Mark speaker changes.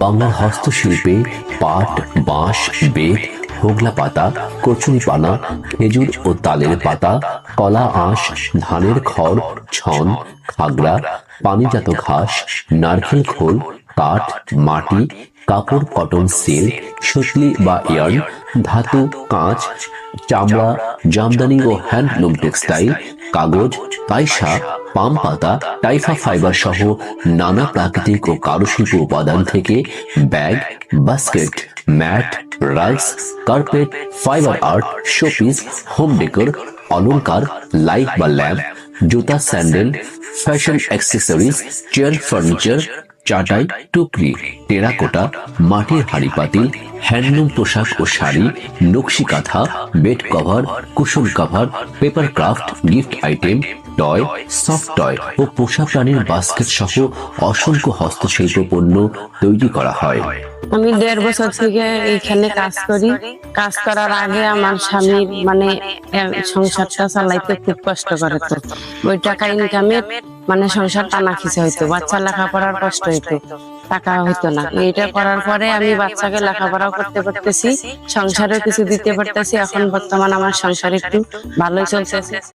Speaker 1: বাংলার হস্তশিল্পে পাট, বাঁশ, বেত, হোগলা পাতা, কচুরি পানা, খেজুর ও তালের পাতা, কলা, আঁশ, ধানের খড়, ছন, খাগড়া, পানিজাত ঘাস, নারকেল খোল, কাঠ, মাটি, কাপড়, কটন সিল্ক সুতলি বা ইয়ার্ন, ধাতু, কাঁচ, চামড়া, জামদানি ও হ্যান্ডলুম টেক্সটাইল কাগজ কাইসা পাম পাতা, টাইফা ফাইবার সহ নানা প্রাকৃতিক ও কারুশিল্প উপাদান থেকে bag, basket, mat, rice, carpet, fibre art, showpiece, home decor, অলংকার, লাইট বা ল্যাম্প, জুতা, sandal, fashion accessories, chair furniture, চাটাই, টুকরি, টেরাকোটা, মাটির হাড়ি পাতিল হ্যান্ডলুম পোশাক ও sari, nakshi kantha, bed cover cushion cover, paper craft, gift item, toy, soft toy ও পোষা প্রাণীর বাস্কেট সহ অসংখ্য হস্তশিল্প পণ্য তৈরি করা হয়।
Speaker 2: আমি দেড় বছর থেকে এইখানে কাজ করি। কাজ করার আগে আমার স্বামী মানে সংসারটা চালাইতে খুব কষ্ট করে তো। ওই টাকা ইনকামে মানে সংসার টানা খিচে হইতো, বাচ্চা লেখাপড়ার কষ্ট হইতো, টাকা হইতো না। এটা করার পরে আমি বাচ্চাকে লেখাপড়াও করতে পারতেছি সংসারে কিছু দিতে পারতেছি, এখন বর্তমান আমার সংসার একটু ভালোই চলতেছে।